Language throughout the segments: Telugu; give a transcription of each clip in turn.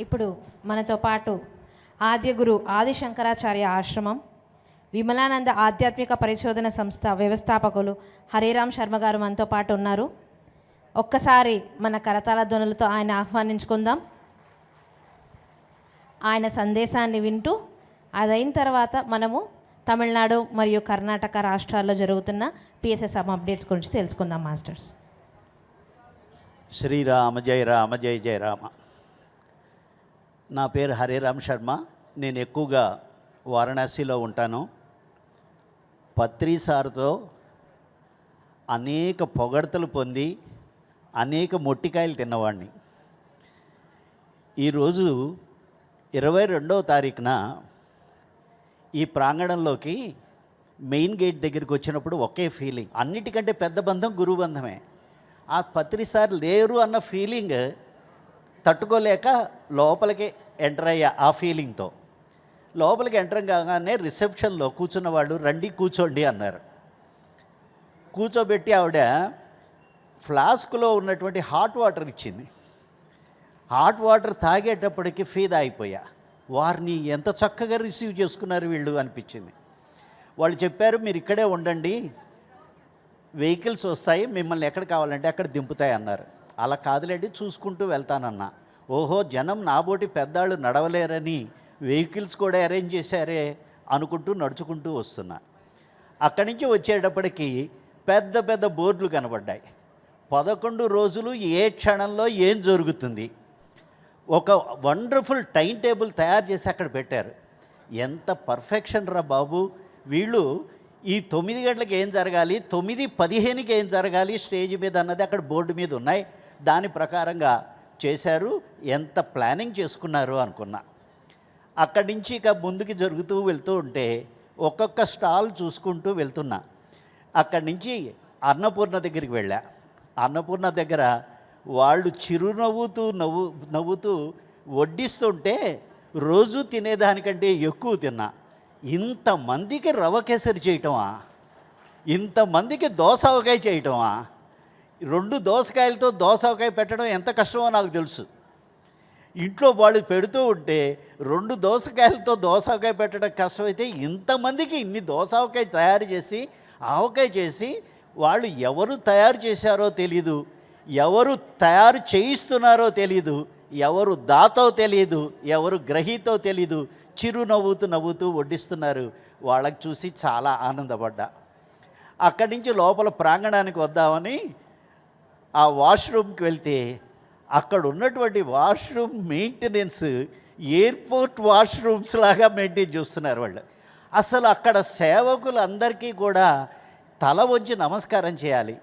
ఇప్పుడు మనతో పాటు ఆద్య గురు ఆది శంకరాచార్య ఆశ్రమం విమలానంద ఆధ్యాత్మిక పరిశోధన సంస్థ వ్యవస్థాపకులు హరిరామ్ శర్మ గారు మనతో పాటు ఉన్నారు. ఒక్కసారి మన కరతాల ధ్వనులతో ఆయన ఆహ్వానించుకుందాం. ఆయన సందేశాన్ని వింటూ అదైన తర్వాత మనము తమిళనాడు మరియు కర్ణాటక రాష్ట్రాల్లో జరుగుతున్న పిఎస్ఎస్ఎం అప్డేట్స్ గురించి తెలుసుకుందాం మాస్టర్స్. శ్రీరామ జయ రామ జయ జయ రామ. నా పేరు హరిరామ్ శర్మ. నేను ఎక్కువగా వారణాసిలో ఉంటాను. పత్రి సార్తో అనేక పొగడతలు పొంది అనేక మొట్టికాయలు తిన్నవాడిని ఈరోజు ఇరవై రెండవ తారీఖున ఈ ప్రాంగణంలోకి మెయిన్ గేట్ దగ్గరికి వచ్చినప్పుడు ఒకే ఫీలింగ్. అన్నిటికంటే పెద్ద బంధం గురువు బంధమే. ఆ పత్రిసార్ లేరు అన్న ఫీలింగ్ తట్టుకోలేక లోపలికి ఎంటర్ అయ్యా ఆ ఫీలింగ్తో లోపలికి ఎంటర్ కాగానే రిసెప్షన్లో కూర్చున్న వాళ్ళు రండి కూర్చోండి అన్నారు. కూర్చోబెట్టి ఆవిడ ఫ్లాస్క్లో ఉన్నటువంటి హాట్ వాటర్ ఇచ్చింది. హాట్ వాటర్ తాగేటప్పటికి ఫీదా అయిపోయా వారిని ఎంత చక్కగా రిసీవ్ చేసుకున్నారు వీళ్ళు అనిపించింది. వాళ్ళు చెప్పారు మీరు ఇక్కడే ఉండండి వెహికల్స్ వస్తాయి మిమ్మల్ని ఎక్కడ కావాలంటే అక్కడ దింపుతాయి అన్నారు. అలా కాదులేండి చూసుకుంటూ వెళ్తానన్నా. ఓహో జనం నాబోటి పెద్దాళ్ళు నడవలేరని వెహికల్స్ కూడా అరేంజ్ చేశారే అనుకుంటూ నడుచుకుంటూ వస్తున్నా. అక్కడి నుంచి వచ్చేటప్పటికి పెద్ద పెద్ద బోర్డులు కనబడ్డాయి. పదకొండు రోజులు ఏ క్షణంలో ఏం జరుగుతుంది? ఒక వండర్ఫుల్ టైం టేబుల్ తయారు చేసి అక్కడ పెట్టారు. ఎంత పర్ఫెక్షన్ రా బాబు! వీళ్ళు ఈ తొమ్మిది గంటలకు ఏం జరగాలి? తొమ్మిది పదిహేనుకి ఏం జరగాలి? స్టేజ్ మీద అన్నది అక్కడ బోర్డు మీద ఉన్నాయి. దాని ప్రకారంగా చేశారు ఎంత ప్లానింగ్ చేసుకున్నారు అనుకున్నా. అక్కడి నుంచి ఇక ముందుకు జరుగుతూ వెళ్తూ ఉంటే ఒక్కొక్క స్టాల్ చూసుకుంటూ వెళ్తున్నా. అక్కడి నుంచి అన్నపూర్ణ దగ్గరికి వెళ్ళా. అన్నపూర్ణ దగ్గర వాళ్ళు చిరునవ్వుతూ నవ్వు నవ్వుతూ వడ్డిస్తుంటే రోజు తినేదానికంటే ఎక్కువ తిన్నా. ఇంతమందికి రవ కేసరి చేయటమా? ఇంతమందికి దోసవకాయ చేయటమా? రెండు దోసకాయలతో దోసకాయ పెట్టడం ఎంత కష్టమో నాకు తెలుసు. ఇంట్లో వాళ్ళు పెడుతూ ఉంటే రెండు దోసకాయలతో దోసకాయ పెట్టడం కష్టమైతే ఇంతమందికి ఇన్ని దోసకాయ తయారు చేసి ఆవకాయ చేసి వాళ్ళు ఎవరు తయారు చేశారో తెలీదు. ఎవరు తయారు చేయిస్తున్నారో తెలీదు. ఎవరు దాతో తెలియదు ఎవరు గ్రహీతో తెలీదు. చిరు నవ్వుతూ నవ్వుతూ వడ్డిస్తున్నారు. వాళ్ళకి చూసి చాలా ఆనందపడ్డా. అక్కడి నుంచి లోపల ప్రాంగణానికి వద్దామని ఆ వాష్రూమ్కి వెళ్తే అక్కడ ఉన్నటువంటి వాష్రూమ్ మెయింటెనెన్స్ ఎయిర్పోర్ట్ వాష్రూమ్స్ లాగా మెయింటైన్ చేస్తున్నారు వాళ్ళు. అసలు అక్కడ సేవకులందరికీ కూడా తల వంచి నమస్కారం చేయాలి.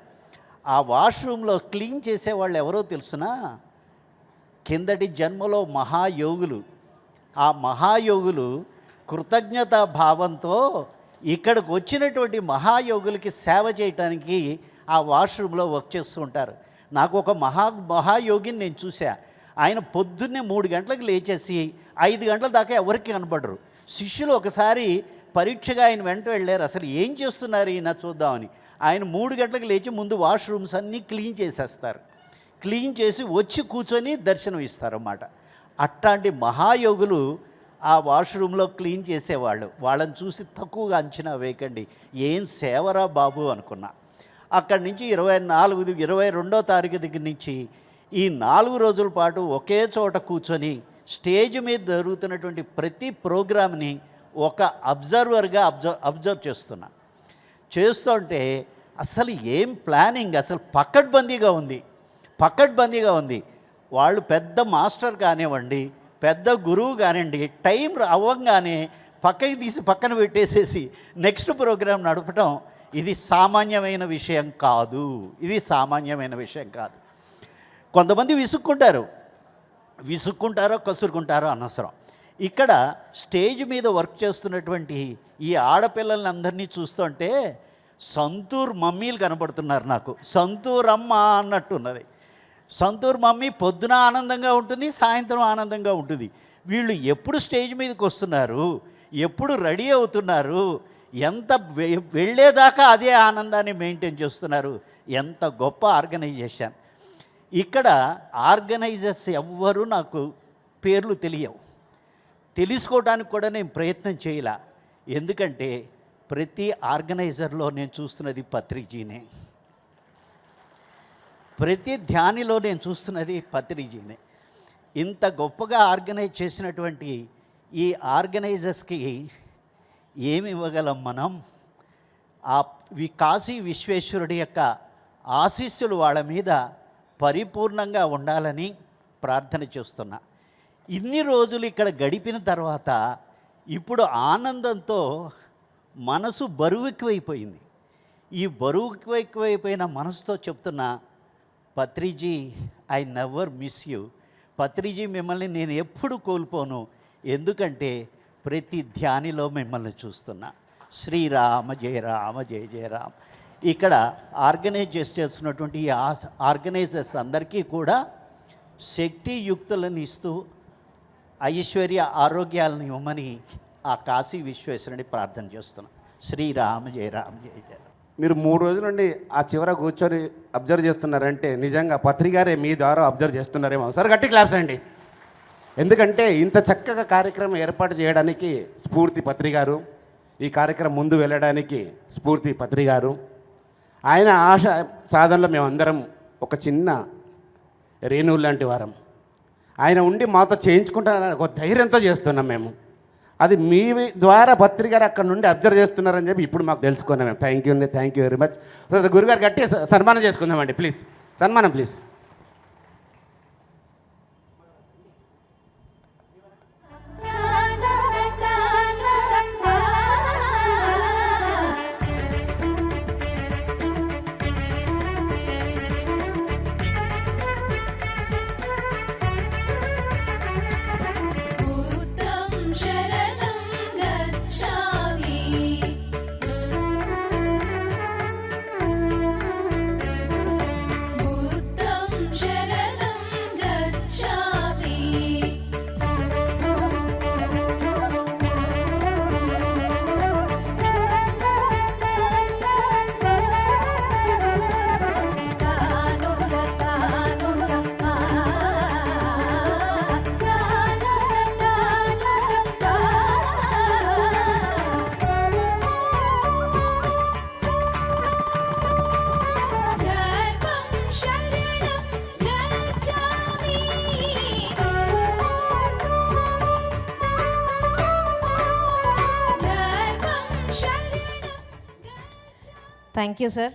ఆ వాష్రూమ్లో క్లీన్ చేసేవాళ్ళు ఎవరో తెలుసునా? కిందటి జన్మలో మహాయోగులు. ఆ మహాయోగులు కృతజ్ఞతా భావంతో ఇక్కడికి వచ్చినటువంటి మహాయోగులకి సేవ చేయటానికి ఆ వాష్రూమ్లో వర్క్ చేస్తూ ఉంటారు. నాకు ఒక మహా మహాయోగిని నేను చూసా ఆయన పొద్దున్నే మూడు గంటలకు లేచేసి ఐదు గంటల దాకా ఎవరికి కనబడరు శిష్యులు ఒకసారి పరీక్షగా ఆయన వెంట వెళ్ళారు. అసలు ఏం చేస్తున్నారు ఈయన చూద్దామని. ఆయన మూడు గంటలకు లేచి ముందు వాష్రూమ్స్ అన్నీ క్లీన్ చేసేస్తారు. క్లీన్ చేసి వచ్చి కూర్చొని దర్శనం ఇస్తారన్నమాట. అట్లాంటి మహాయోగులు ఆ వాష్రూమ్లో క్లీన్ చేసేవాళ్ళు. వాళ్ళని చూసి తక్కువగా అంచనా వేయకండి. ఏం సేవరా బాబు అనుకున్నా. అక్కడి నుంచి ఇరవై నాలుగు ఇరవై రెండో తారీఖు దగ్గర నుంచి ఈ నాలుగు రోజుల పాటు ఒకే చోట కూర్చొని స్టేజ్ మీద జరుగుతున్నటువంటి ప్రతి ప్రోగ్రామ్ని ఒక అబ్జర్వర్గా అబ్జర్వ్ అబ్జర్వ్ చేస్తున్నా. చేస్తుంటే అసలు ఏం ప్లానింగ్? అసలు పక్కడ్బందీగా ఉంది. పక్కడ్బందీగా ఉంది. వాళ్ళు పెద్ద మాస్టర్ కానివ్వండి పెద్ద గురువు కానివ్వండి టైం అవ్వంగానే పక్కకి తీసి పక్కన పెట్టేసేసి నెక్స్ట్ ప్రోగ్రాం నడపటం ఇది సామాన్యమైన విషయం కాదు. ఇది సామాన్యమైన విషయం కాదు. కొంతమంది విసుక్కుంటారు. విసుక్కుంటారో కసురుకుంటారో అనవసరం. ఇక్కడ స్టేజ్ మీద వర్క్ చేస్తున్నటువంటి ఈ ఆడపిల్లల్ని అందరినీ చూస్తుంటే సంతూర్ మమ్మీలు కనపడుతున్నారు నాకు. సంతూర్ అమ్మ అన్నట్టున్నది. సంతూర్ మమ్మీ పొద్దున ఆనందంగా ఉంటుంది సాయంత్రం ఆనందంగా ఉంటుంది. వీళ్ళు ఎప్పుడు స్టేజ్ మీదకి వస్తున్నారు? ఎప్పుడు రెడీ అవుతున్నారు? ఎంత వె- వెళ్ళేదాకా అదే ఆనందాన్ని మెయింటైన్ చేస్తున్నారు. ఎంత గొప్ప ఆర్గనైజేషన్. ఇక్కడ ఆర్గనైజర్స్ ఎవ్వరూ నాకు పేర్లు తెలియవు. తెలుసుకోవడానికి కూడా నేను ప్రయత్నం చేయలా. ఎందుకంటే ప్రతి ఆర్గనైజర్లో నేను చూస్తున్నది పత్రిజీనే. ప్రతి ధ్యానిలో నేను చూస్తున్నది పత్రికజీనే ఇంత గొప్పగా ఆర్గనైజ్ చేసినటువంటి ఈ ఆర్గనైజర్స్కి ఏమి ఇవ్వగలం మనం? ఆ వి కాశీ విశ్వేశ్వరుడి యొక్క ఆశీస్సులు వాళ్ళ మీద పరిపూర్ణంగా ఉండాలని ప్రార్థన చేస్తున్నా. ఇన్ని రోజులు ఇక్కడ గడిపిన తర్వాత ఇప్పుడు ఆనందంతో మనసు బరువు ఎక్కువైపోయింది. ఈ బరువు ఎక్కువైపోయిన మనసుతో చెప్తున్నా Patriji I never miss you. Patriji మిమ్మల్ని నేను ఎప్పుడు కోల్పోను. ఎందుకంటే ప్రతి ధ్యానిలో మిమ్మల్ని చూస్తున్నా. శ్రీరామ జయ రామ జయ జయ రామ. ఇక్కడ ఆర్గనైజ్ చేస్తున్నటువంటి ఈ ఆర్గనైజర్స్ అందరికీ కూడా శక్తియుక్తులను ఇస్తూ ఐశ్వర్య ఆరోగ్యాలను ఇవ్వమని ఆ కాశీ విశ్వేశ్వరుని ప్రార్థన చేస్తున్నాం. శ్రీరామ జయ రామ జయ జయ మీరు మూడు రోజుల నుండి ఆ చివర కూర్చొని అబ్జర్వ్ చేస్తున్నారంటే నిజంగా పత్రికారే మీ ద్వారా అబ్జర్వ్ చేస్తున్నారేమో. సార్ గట్టి క్లాప్స్ అండి ఎందుకంటే ఇంత చక్కగా కార్యక్రమం ఏర్పాటు చేయడానికి స్ఫూర్తి పత్రికారు ఈ కార్యక్రమం ముందు వెళ్ళడానికి స్ఫూర్తి పత్రికారు ఆయన ఆశ సాధనలో మేమందరం ఒక చిన్న రేణువు లాంటి వారం. ఆయన ఉండి మాతో చేయించుకుంటారని ఒక ధైర్యంతో చేస్తున్నాం మేము. అది మీ ద్వారా పత్రికారు అక్కడ నుండి అబ్జర్వ్ చేస్తున్నారని చెప్పి ఇప్పుడు మాకు తెలుసుకున్నాం మేము. థ్యాంక్ యూ అండి థ్యాంక్ యూ వెరీ మచ్ గురుగారు గట్టి స- సన్మానం చేసుకుందామండి ప్లీజ్ సన్మానం ప్లీజ్ Thank you, sir.